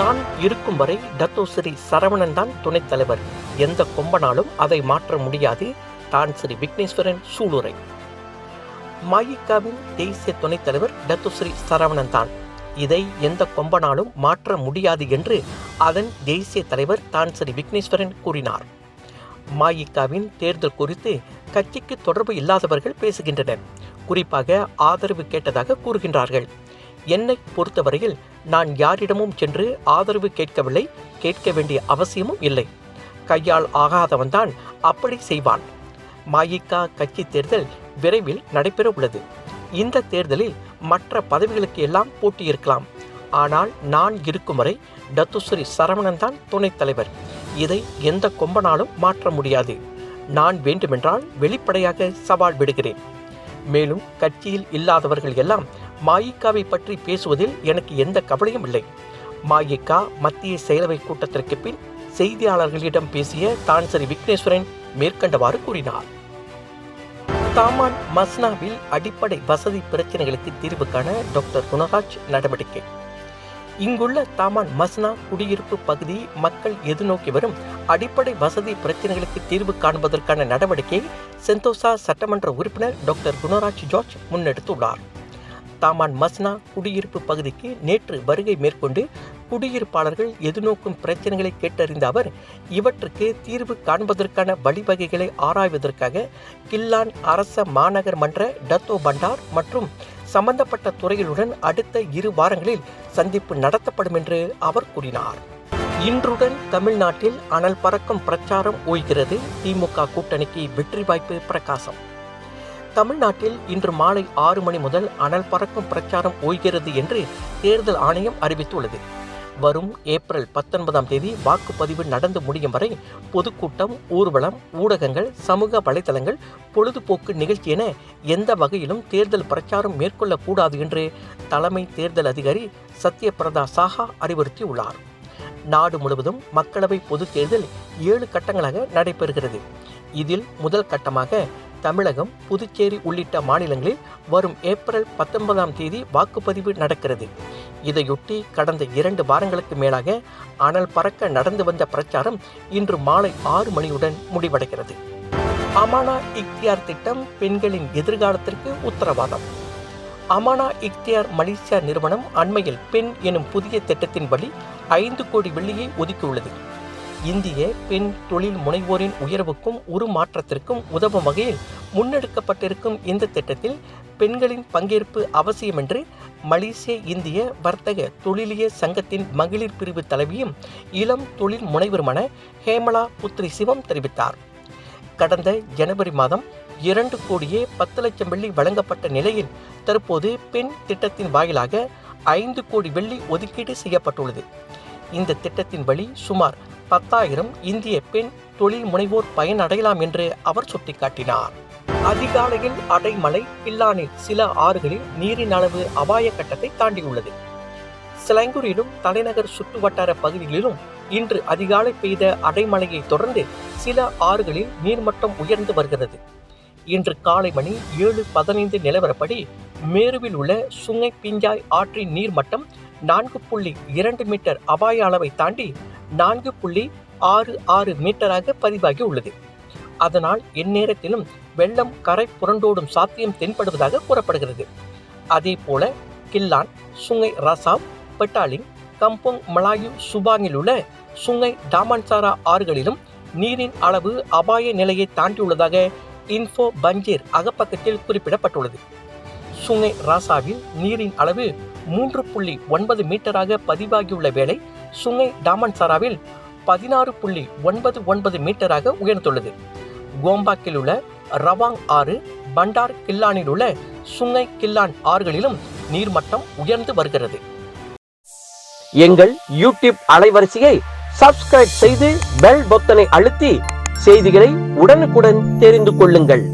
நான் இருக்கும் வரை டத்தோஸ்ரீ சரவணன் தான் துணைத் தலைவர். எந்த கொம்பனாலும் அதை மாற்ற முடியாது. தான் ஸ்ரீ விக்னேஸ்வரன் சூளுரை. மாயிகாவின் தேசிய துணைத் தலைவர் தத்துஸ்ரீ சரவணன் தான். இதை எந்த கொம்பனாலும் மாற்ற முடியாது என்று அதன் தேசிய தலைவர் தான் ஸ்ரீ விக்னேஸ்வரன் கூறினார். மாயிகாவின் தேர்தல் குறித்து கட்சிக்கு தொடர்பு இல்லாதவர்கள் பேசுகின்றனர். குறிப்பாக ஆதரவு கேட்டதாக கூறுகின்றார்கள். என்னை பொறுத்தவரையில் நான் யாரிடமும் சென்று ஆதரவு கேட்கவில்லை கேட்க வேண்டிய அவசியமும் இல்லை. கையால் ஆகாதவன் தான் அப்படி செய்வான். மாயிக்கா கட்சி தேர்தல் விரைவில் நடைபெற உள்ளது. இந்த தேர்தலில் மற்ற பதவிகளுக்கு எல்லாம் போட்டியிருக்கலாம். ஆனால் நான் இருக்கும் வரை டத்துஸ்ரீ சரவணன் தான் துணைத் தலைவர். இதை எந்த கொம்பனாலும் மாற்ற முடியாது. நான் வேண்டுமென்றால் வெளிப்படையாக சவால் விடுகிறேன். மேலும் கட்சியில் இல்லாதவர்கள் எல்லாம் மாயிக்காவை பற்றி பேசுவதில் எனக்கு எந்த கவலையும் இல்லை. மாயிக்கா மத்திய செயலவை கூட்டத்திற்கு பின் செய்தியாளர்களிடம் பேசிய தான்சரி விக்னேஸ்வரன் மேற்கண்டவாறு கூறினார். தாமான் மஸ்னாவில் அடிப்படை வசதி பிரச்சனைகளுக்கு தீர்வு காண டாக்டர் குணராஜ் நடவடிக்கை. இங்குள்ள தாமான் மஸ்னா குடியிருப்பு பகுதி மக்கள் எதிர்நோக்கி வரும் அடிப்படை வசதி பிரச்சனைகளுக்கு தீர்வு காண்பதற்கான நடவடிக்கையை செந்தோசா சட்டமன்ற உறுப்பினர் டாக்டர் குணராஜ் ஜார்ஜ் முன்னெடுத்துள்ளார். தாமான் மஸ்னா குடியிருப்பு பகுதிக்கு நேற்று வருகை மேற்கொண்டு குடியிருப்பாளர்கள் எதிர்நோக்கும் பிரச்சனைகளை கேட்டறிந்த அவர் இவற்றுக்கு தீர்வு காண்பதற்கான வழிவகைகளை ஆராய்வதற்காக கில்லான் அரச மாநகர் மன்ற டத்தோ பண்டார் மற்றும் சம்பந்தப்பட்ட துறைகளுடன் அடுத்த இரு வாரங்களில் சந்திப்பு நடத்தப்படும் என்று அவர் கூறினார். இன்றுடன் தமிழ்நாட்டில் அனல் பறக்கும் பிரச்சாரம் ஓய்கிறது. திமுக கூட்டணிக்கு வெற்றி வாய்ப்பு பிரகாசம். தமிழ்நாட்டில் இன்று மாலை ஆறு மணி முதல் அனல் பறக்கும் பிரச்சாரம் ஓய்கிறது என்று தேர்தல் ஆணையம் அறிவித்துள்ளது. வரும் ஏப்ரல் பத்தொன்பதாம் தேதி வாக்குப்பதிவு நடந்து முடியும் வரை பொதுக்கூட்டம் ஊர்வலம் ஊடகங்கள் சமூக வலைதளங்கள் பொழுதுபோக்கு நிகழ்ச்சி என எந்த வகையிலும் தேர்தல் பிரச்சாரம் மேற்கொள்ளக்கூடாது என்று தலைமை தேர்தல் அதிகாரி சத்யபிரதா சாஹா அறிவுறுத்தியுள்ளார். நாடு முழுவதும் மக்களவை பொதுத் தேர்தல் ஏழு கட்டங்களாக நடைபெறுகிறது. இதில் முதல் கட்டமாக தமிழகம் புதுச்சேரி உள்ளிட்ட மாநிலங்களில் வரும் ஏப்ரல் பத்தொன்பதாம் தேதி வாக்குப்பதிவு நடக்கிறது. இதையொட்டி கடந்த இரண்டு வாரங்களுக்கு மேலாக அனல் பறக்க நடந்து வந்த பிரச்சாரம் இன்று மாலை ஆறு மணியுடன் முடிவடைகிறது. அமானா இக்தியார் திட்டம் பெண்களின் எதிர்காலத்திற்கு உத்தரவாதம். அமானா இக்தியார் மலேசியா நிறுவனம் அண்மையில் பெண் எனும் புதிய திட்டத்தின்படி ஐந்து கோடி வெள்ளியை ஒதுக்கியுள்ளது. இந்திய பெண் தொழில் முனைவோரின் உயர்வுக்கும் உருமாற்றத்திற்கும் உதவும் வகையில் முன்னெடுக்கப்பட்டிருக்கும் இந்த திட்டத்தில் பெண்களின் பங்கேற்பு அவசியம் என்று மலேசிய இந்திய வர்த்தக தொழிலிய சங்கத்தின் மகளிர் பிரிவு தலைவியும் இளம் தொழில் முனைவருமான ஹேமலா புத்ரி சிவம் தெரிவித்தார். கடந்த ஜனவரி மாதம் இரண்டு கோடியே பத்து லட்சம் வெள்ளி வழங்கப்பட்ட நிலையில் தற்போது பெண் திட்டத்தின் வாயிலாக ஐந்து கோடி வெள்ளி ஒதுக்கீடு செய்யப்பட்டுள்ளது. இந்த திட்டத்தின் வழி சுமார் பத்தாயிரம் இந்திய பெண் தொழில் முனைவோர் பயனடையலாம் என்று அவர் சுட்டிக்காட்டினார். அதிகாலையில் அடைமலை பில்லானில் சில ஆறுகளில் நீரின் அளவு அபாய கட்டத்தை தாண்டியுள்ளது. சிலங்கூரிலும் தலைநகர் சுற்றுவட்டார பகுதிகளிலும் இன்று அதிகாலை பெய்த அடைமழையை தொடர்ந்து சில ஆறுகளில் நீர்மட்டம் உயர்ந்து வருகிறது. இன்று காலை மணி ஏழு பதினைந்து நிலவரப்படி மேருவில் உள்ள சுங்கை பிஞ்சாய் ஆற்றின் நீர்மட்டம் நான்கு புள்ளி இரண்டு மீட்டர் அபாய அளவை தாண்டி நான்கு புள்ளி ஆறு ஆறு மீட்டராக பதிவாகி உள்ளது. அதனால் எந்நேரத்திலும் வெள்ளம் கரை புரண்டோடும் சாத்தியம் தென்படுவதாக கூறப்படுகிறது. அதே போல Klang Sungai Rasau Petaling Kampung Melayu சுபாங்கில் உள்ள சுங்கை டாமான்சாரா ஆறுகளிலும் நீரின் அளவு அபாய நிலையை தாண்டியுள்ளதாக இன்ஃபோ பஞ்சீர் அகப்பக்கத்தில் குறிப்பிடப்பட்டுள்ளது. சுங்கை ராசாவில் நீரின் அளவு மூன்று புள்ளி ஒன்பது மீட்டராக பதிவாகியுள்ள வேளை சுங்கை டாமன்சாராவில் பதினாறு புள்ளி ஒன்பது ஒன்பது மீட்டராக உயர்ந்துள்ளது. கோம்பாக்கில் உள்ள ரவாங் ஆறு பண்டார் கில்லானில் உள்ள சுங்கை கில்லான் ஆறுகளிலும் நீர்மட்டம் உயர்ந்து வருகிறது. எங்கள் யூடியூப் அலைவரிசையை சப்ஸ்கிரைப் செய்து பெல் பொத்தனை அழுத்தி செய்திகளை உடனுக்குடன் தெரிந்து கொள்ளுங்கள்.